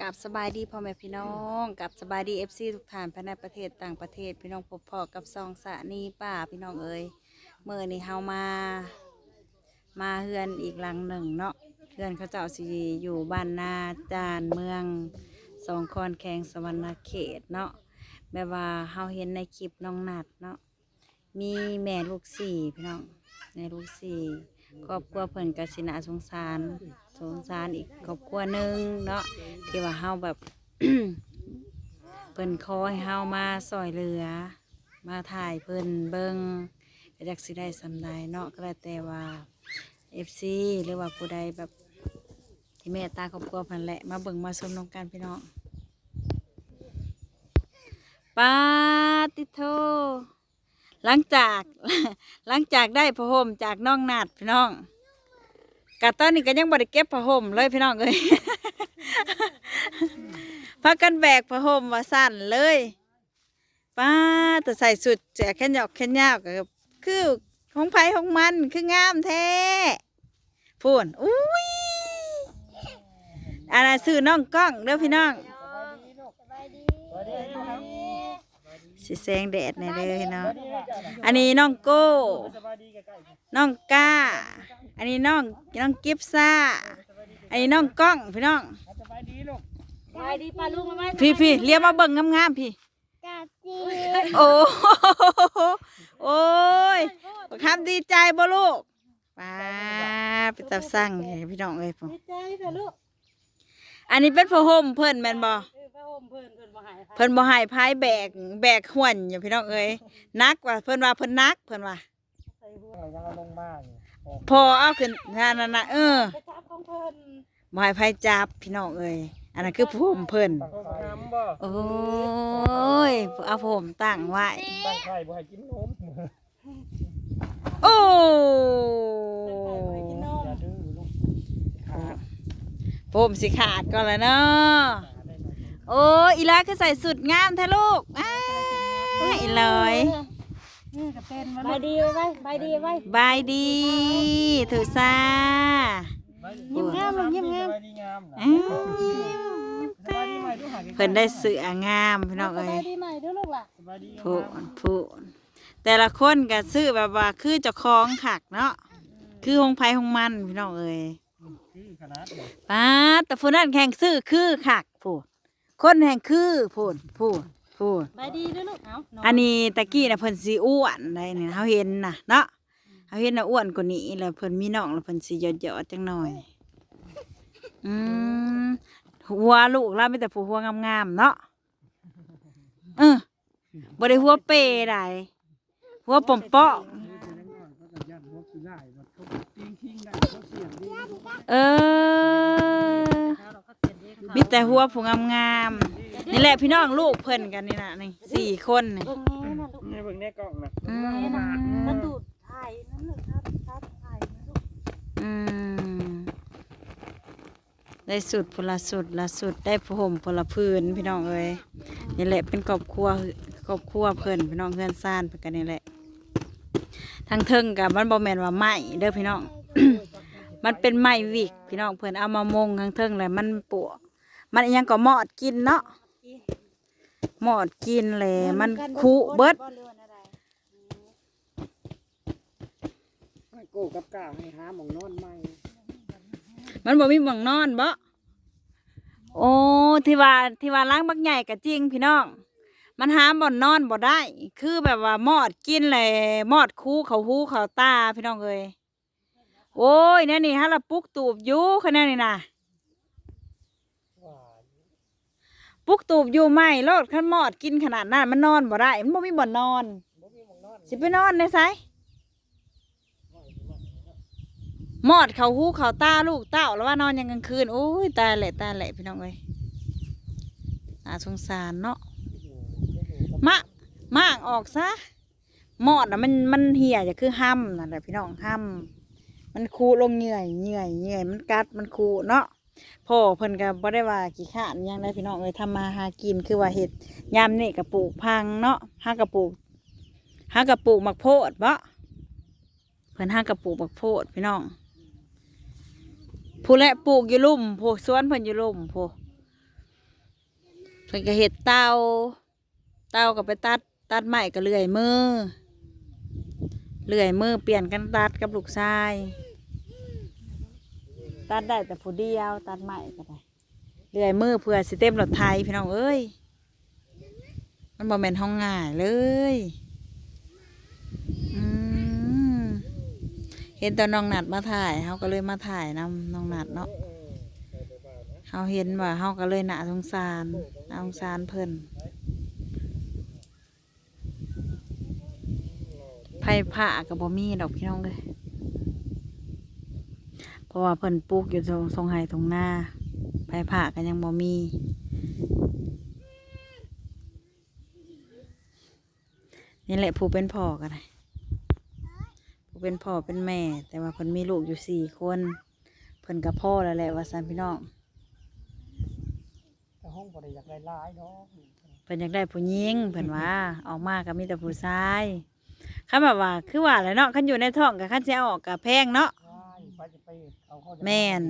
กับสบายดีพ่อแม่พี่น้องกับสบายดีเอฟซีทุกท่านภายในประเทศต่างประเทศพี่น้องพบพอกับซองสะนีป้าพี่น้องเอ้ยเมื่อนี้เฮามา มาเฮือนอีกหลังหนึ่งเนาะเฮือนเขาเจ้าสิอยู่บ้านนาจานเมืองสองคอนแขงสวรรณเขตเนาะแบบว่าเฮาเห็นในคลิปน้องนัดเนาะมีแม่ลูกสี่พี่น้องแม่ลูกสี่ครอบครัวเพิ่นกสินาสงสาร สงสารอีกครอบครัวหนึ่งเนาะที่ว่าเฮาแบบ เพิ่นขอให้เฮามาซอยเหลือ มาถ่ายเพิ่นเบิ่งก็จักสิได้สำใดเนาะก็แล้วแต่ว่า FC หรือว่าผู้ใดแบบที่เมตตาครอบครัวเพิ่นแหละมาเบิ่งมาชมน้องกันพี่น้องปาติโทหลังจาก หลังจากได้ผ้าห่มจากน้องนาดพี่น้อง กะตอนนี้ก็ยังบริเก็บผ้าห่มเลยพี่น้องเอ้ยพักกันแบกผ้าห่มว่าสั่นเลยป้าแต่ใส่สุดแจกแค่หยอกแค่ยาวก็คือของไผของมันคืองามแท้พูนอุ้ยอันนั้นซื้อน้องกล้องเด้อพี่น้องสิแสงแดดแน่เลยพี่น้องอันนี้น้องโก้ น้องก้า อันนี้น้องน้องกิฟซ่า อันนี้น้องกล้องพี่น้อง สบายดีลูกไปดีปลาลูกมาไหมพี่พี่เรียกมาเบิ่งงามๆพี่ กาจีโอ้โหโอ้ยคำดีใจบ่ลูกป้าไปตับสั่งให้พี่น้องเอ้ยผมดีใจเถอะลูกอันนี้เป็นผ้าห่มเพิ่นแม่นบ่เออพระอมเพิ่นเพิ่นบ่หายเพิ่นบ่ให้พายแบกแบกห่วนอยู่พี่น้องเอ้ยนักว่าเพิ่นว่าเพิ่นนักเพิ่นว่า ใส่หัว เรายังเอาลงมาอยู่โอ้ พอเอาขึ้นนั่นน่ะนะเออไปจับของเพิ่นบ่ให้พายจับพี่น้องเอ้ยอันนั้นคือผ้าห่มเพิ่นตั้งไข่น้ำบ่โอ้ยเอาผ้าห่มตั้งไว้ตั้งไข่บ่ให้กินนมโอ้ไปกินนมอย่าดื้อลูกขาดผมสิขาดก่อนแล้วเนาะขาได้ไหมโอ้ยอีลาคือใส่สุดงามแท้ลูกอ้ายอีลอย นี่ก็เป็นมาไปดีไว้ไปดีไว้บายดีถือซายิ้มงามลูกยิ้มงามสบายดีงามนะอื้อสบายดีไหมดูหาเพิ่นได้เสืองามพี่น้องสเอ้บายยดีใหม่ด้วยลูกล่ะสบายดีผู้ผู้แต่ละคนก็ซื้อแบบว่าคือเจ้าของขักเนาะคือหงไผหงมันพี่น้องเอ้ยคือขนาดเลยป้าดแต่ผู้นั้นแข่งซื้อคือขักผู้คนแห่งคือผู้ผู้ ผู้ไปดีด้วยลูกเอ้าอันนี้ตะกี้นะเพิ่นสิอ้วนได้นี่เฮาเห็นน่ะเนาะเฮาเห็นน่ะอ้วนกว่านี้แล้วเพิ่นมีน้องแล้วเพิ่นสิหยอดๆจังหน่อย อืมหัวลูกเรามีแต่ผู้หัวงามๆเนาะเออบ่ได้หัวเปได้หัวป่อมๆเขาก็ยันพวกขี้ไล่ว่าเขาปิ้งทิ้งได้เขาเสียงดีเออมีแต่หัวผู้งามๆ นี่แหละพี่น้องลูกเพิ่นกันนี่น่ะนี่สี่คนนี่ตรงนี้นะลูกนี่เบิ่งในกล้องนะอืมกระตูดถ่ายนั่นลูกครับครับถ่ายนะลูกอืมได้สุดพละสุดละสุดได้ผมพละพื้นพี่น้องเอ้ยนี่แหละเป็นครอบครัวครอบครัวเพิ่นพี่น้องเพื่อนซ่านเพิ่นกันนี่แหละทางเทิงกับมันบ่แม่นว่าไม้เด้อพี่น้อง มันเป็นไม้วิกพี่น้องเพิ่นเอามามงทางเทิงเลยมันปวมันอิหยังก็หมอดกินเนาะ หมอดกินเลยมันคุเบิดให้โก้กับก้าให้หาหมองนอนใหม่มันบ่มีหมองนอนบ่โอ้ที่ว่าที่ว่าล้างบักใหญ่ก็จริงพี่น้อง มันหาบ่อนนอนบ่ได้ คือแบบว่ามอดกินเลยมอดคูเขาหูเขาตาพี่น้องเอ้ยโอ้ยเนี่ยนี่ฮะละปลุกตูบอยู่คะแนนนี่นะ ว่า ปุกตูบอยู่ไม่โลดขันมอดกินขนาดนั้นมันนอนบ่ได้มันบ่มีบ่อนนอน บ่มีหมองนอนสิไปนอนในไสมอดเขาหูเขาตาลูกเต้าแล้วว่านอนยังกลางคืนโอ้ยตายแหละตายแหละพี่น้องเอ้ยน่าสงสารเนาะมะมากออกซะหมอดนะมันมันเหี่ยจะคือห้ำนั่นแหละพี่น้องห้ำมันคูลงเหนื่อยเหนื่อยเหนื่อยมันกัดมันคูเนาะ พ่อเพิ่นก็บ่ได้ว่ากี่ข้านหยังได้พี่น้องเอ้ยทำมาหากินคือว่าเห็ดยามนี่กระปลูกพังเนาะหากระปลูกหากระปลูกมักโพดบ่เพิ่นหากระปลูกมักโพดพี่น้องผู้และปลูกอยู่ลุ่มผู้สวนเพิ่นอยู่ลุ่มผู้เพิ่นก็เฮ็ดเตาเตาก็ไปตัดตัดไม้ก็เลื่อยมือเลื่อยมือเปลี่ยนกันตัดกับลูกชาย ตัดได้แต่ผู้เดียวตัดไม้ก็ได้เลื่อยมือเพื่อสิเต็มรถไทยพี่น้องเอ้ยมันบ่แม่นห้องง่ายเลยเห็นตอนน้องนัดมาถ่ายเขาก็เลยมาถ่ายนำน้องนัดเนาะเขาเห็นว่าเขาก็เลยหนาสงสารนาสงสารเพิ่นไผ่ผ้ากับบ่มีดอกพี่น้องเลย ราะว่าเพิ่นปลูกอยู่ตรงทรงไห้ตรงหน้าไผ่ผ้าก็ยังบ่มีนี่แหละผู้เป็นพ่อกันเลยผู้เป็นพ่อเป็นแม่ แต่ว่าเพิ่นมีลูกอยู่สี่คนเพิ่นกับพ่อแล้วแหละว่าสันพี่น้องแต่ห้องบ่ได้อยากได้หลายดอกเพิ่นอยากได้ผู้หญิงเพิ่นว่าออกมาก็มีแต่ผู้ชายคันแบบว่าคือว่าแหละเนาะคันอยู่ในท้องกับคันสิเอาออกกับแพงเนาะ ใช่ไปจะไปเอาเข้าแม่น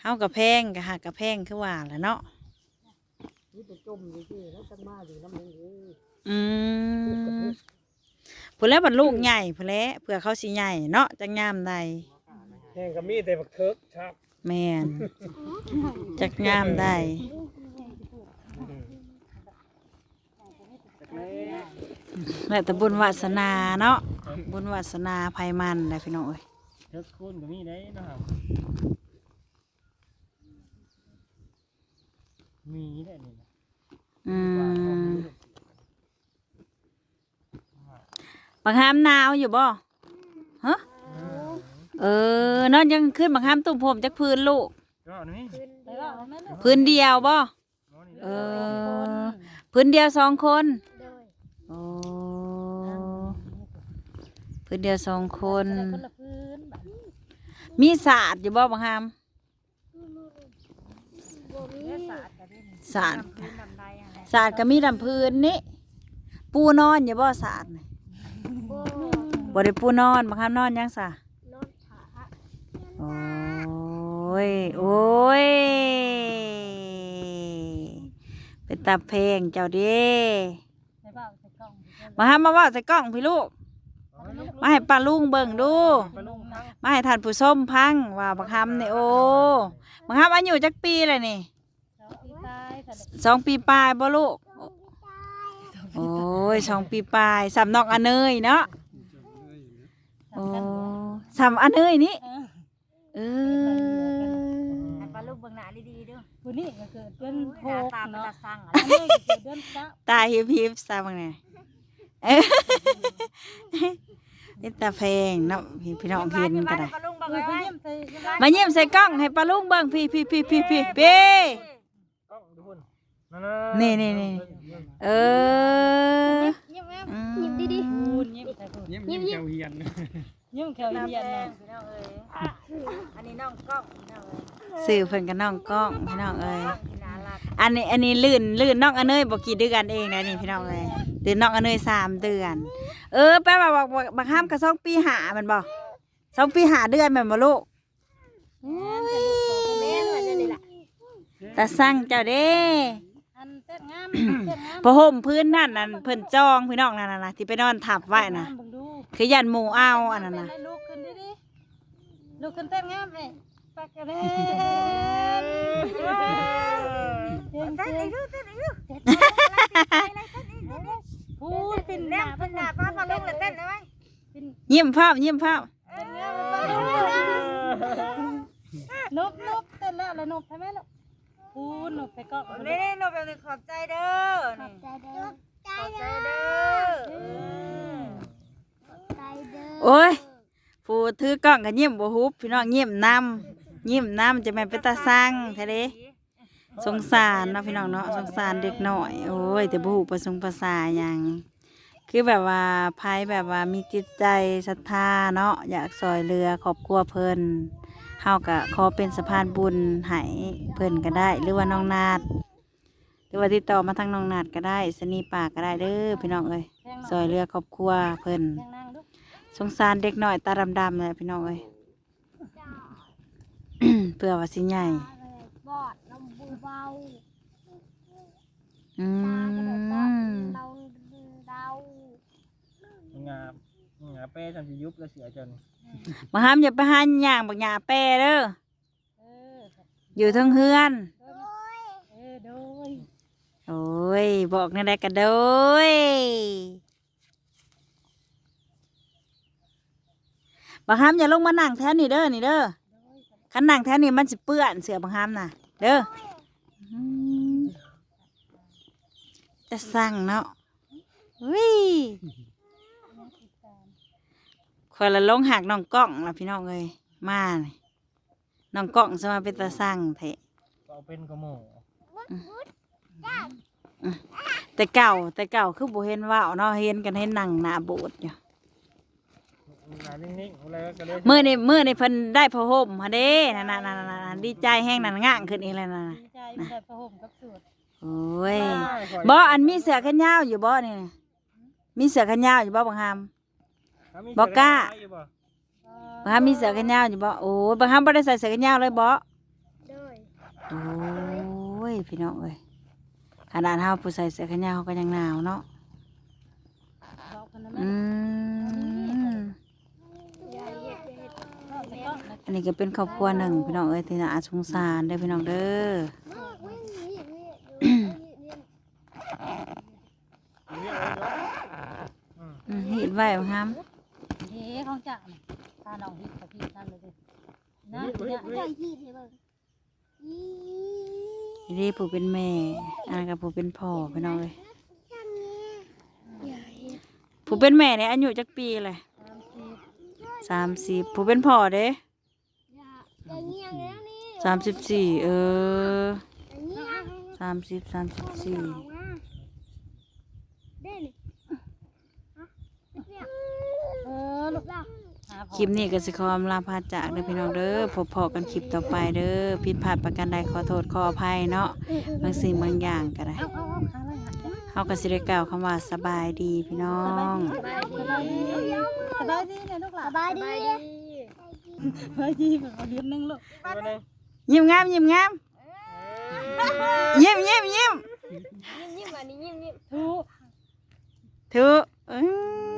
เฮากับแพงกับหักกับแพงคือว่าแหละเนาะนี่จะจมอยู่ที่แล้วจังมาอยู่น้ำหนึงเอ้ยอืมผู้แล้วบรรลูกใหญ่ผู้แล้วเผื่อเขาสิใหญ่เนาะจังงามใดแห้งก็มีแต่บักเทิกครับแม่นจักงามใดแล้วแต่บุญวาสนาเนาะบุญวาสนาภัยมันได้พี่น้องเอ้ย เทิกคุณก็มีได้นะครับมีได้นี่นะอืมบางฮามหนาวอยู่บ่ฮะเออนอนยังขึ้นบางฮามตุ้มผมจากพื้นลูกก็นี่ไปว่าเอาแม่ลูกพื้นเดียวบ่เออพื้นเดียวสองคนโดยโอ้พื้นเดียวสองคนคนละพื้นบัด มีศาสตร์อยู่บ่บางฮามแม่ศาสตร์ก็ได้นี่ศาสตร์พื้นลำไดอะไรศาสตร์ก็มีลำพื้นนี่ปูนอนอยู่บ่ศาสตร์น่ะบ่ได้ปูนอนบางฮามนอนยังซะนอนขาโอ้ยโอ้ยเป็นตาเพลงเจ้าเด้ไปว่าใส่กล้องมาหามาเว่าใส่กล้องพี่ลูก มาให้ป้าลุงเบิ่งดูไปลุงทั้งมาให้ท่านผู้ชมพังว่าบักฮำนี่โอ้บักฮำอายุจักปีเลยนี่เขาปีตายค่ะสองปีปลายบ่ลูกโอ้ยสองปีปลายสามนอกอันเนยเนาะโอ้สามอันเนยนี่เออปลาลูกเบิ่งหน้าดีๆด้วยผู้นี้ก็เกิดเดือนโคกเนาะสร้างอันนี้ก็เกิดเดือนเก้าตาฮิบฮิบซาบังเนี่ย เอ้ยเป็นตาเพลงเนาะพี่พี่น้องเห็นก็ได้ปลาลุงเบิ่งไว้เยี่ยมใส่มาเยี่ยมใส่กล้องให้ป้าลุงเบิ่งพี่พี่พี่พี่พี่พี่กล้องดูพุ่นนี่นี่นี่เออเยี่ยมแม่อืมยิ้มดีพูนยิ้มแต่พูนยิ้มยิ้มแถวเฮียนๆยิ้มแขวเฮียนนะพี่น้องเอ้ยอันนี้น้องกล้องพี่น้องเอ้ยสื่อเพิ่นกับน้องกล้องพี่น้องเอ้ยที่น่ารักอันนี้อันนี้ลื่นลื่นน้องอนเนยบอกกี่เดือนเองนะนี่พี่น้องเอ้ย เดือนน้องอนเนยสามเดือน เออแปลว่าบอกบอกบักห้ามกับสองปีหาแมันบอกสองปีหาเดือนแม่นบ่ลูกแม่นว่าจะนี่ล่ะตาสั่งเจ้าเด้อันเต้นงามเต้นงามพอห่มพื้นนั่นนั่นเพิ่นจองพี่น้องนั่นน่ะนะที่ไปนอนทับไว้น่ะ เบิ่งดูคือยันหมูเอาอันนั้นน่ะให้ลูกขึ้นดิดิลูกขึ้นเต้นงามเลย ปักกระเด้นเต้นเต้นอีกเต้นอีกพูดเป็นหน้าเป็นหน้าป้ามาลงเลยเต้นได้ไหมเป็นยิ้มภาพยิ้มภาพเต้นงามป้าลงนบนบเต้นแล้วแล้วนบใช่ไหมลูกพูดนบไปก็นี่นี่นบแบบนี้ขอบใจเด้อนี่ใจเด้อขอบใจเด้อใจเด้อโอ้ยผู้ถือกล้องก็ยิ้มบ่ฮุบพี่น้องยิ้มนํ ยิ้มนํจะแม่นเป็นตาสั่งแท้เด้สงสารเนาะพี่น้องเนาะสงสารเด็กหน่อย โอ้ย แต่บุหูประสงค์ภาษาอย่างคือแบบว่าภายแบบว่ามีจิตใจศรัทธาเนาะอยากซอยเรือครอบครัวเพิ่นเฮาก็ขอเป็นสะพานบุญให้เพิ่นก็ได้ หรือว่าน้องนาดหรือว่าติดต่อมาทางน้องนาดก็ได้สนีปากก็ได้เด้อพี่น้องเอ้ยซอยเรือครอบครัวเพิ่นสงสารเด็กหน่อยตาดำๆเลยพี่น้องเอ้ย เพื่อว่าสิใหญ่บอดลำบูเบาอืมเราเรางามงาเป้ฉันสิยุบแล้วเสียจนมาห้ามอย่าไปหันย่างบักหญ้าแปรเด้อเอออยู่เทั้งเฮือน เออโดยโอ้ย บอกนั่นได้กันโดยบักห้ามอย่าลงมานั่งแถวนี่เด้อนี่เด้อ คันนั่งแถวนี่มันสิเปื้อนเสือบักห้ามน่ะ เด้ออืมจะสั่งเนาะวิคอยละลงหักน้องกล้องล่ะพี่น้องเอ้ยมานี่น้องกล้องสมาเป็นตาสั่งเถอะก็เอาเป็นกระหมูแต่เก่าแต่เก่าคือบ่เห็นว่าวเนาะเห็นกันให้นั่งหน้าโบสถ์อยู่งา นนิ่งๆอะไรก็เลยมื้อนี้มื้อนี้เพิ่นได้ผ้าห่มหาเด้นั่นๆๆๆดีใจแห้งนั่นง่างขึ้นอีกแล้วนั่นน่ะดีใจมีแต่ประหมกับสูตรโอ้ยบ่อันมีเสื้อแขนยาวอยู่บ่นี่น่ะมีเสื้อแขนยาวอยู่บ่บางหามบ่กล้าบางหามมีเสื้อแขนยาวอยู่บ่โอ้ยบางหามบ่ได้ใส่เสื้อแขนยาวเลยบ่ด้วยโอ้ยพี่น้องเอ้ยขนาดเฮาผู้ใส่เสื้อแขนยาวเขาก็ยังหนาวเนาะบอกกันนะอืแม่ ม อย่าเย็ดอย่าเย็ด ก็ไม่ต้อง นะอันนี้ก็เป็นครอบครัวหนึ่งพี่น้องเอ้ยที่น่าสงสารเด้อพี่น้องเด้อไม่มีไม่มีอืมเห็นไว้บ่ครับเฮ้ของจ่าตาน้องฮิตกับพี่นั่นเลยดินะเนี่ยอย่าหีดให้เบิ่งอีนี่เด้ผู้เป็นแม่อันนั้นก็ผู้เป็นพ่อพี่น้องเอ้ยช่างนี้อย่าเฮ็ดผู้เป็นแม่เนี่ยอายุจักปีเลยสามสิบสามสิบผู้เป็นพ่อเด้ อย่าอย่าเงียงแล้วนี่สามสิบสี่เอออย่าเงียงสามสิบสามสิบสี่ออกมาเด่นเนี่ยเออลูกเราหาพ่อคลิปนี้ก็สิขออำลาพาจากเด้อพี่น้องเด้อพบพอกันคลิปต่อไปเด้อผิดพลาดประการใดขอโทษขออภัยเนาะบางสิ่งบางอย่างก็ได้เอาเอาเอาหาเลยหาเลยเฮาก็สิได้กล่าวคำว่าสบายดีพี่น้องสบายดีสบายดีเนี่ยลูกหลานสบายดี สบายดีแบบเอาเลี้ยงนึงลูกยิ้มงามยิ้มงามยิ้มยิ้มยิ้มยิ้มยิ้มอันนี้ยิ้มยิ้มทุกถูกอืม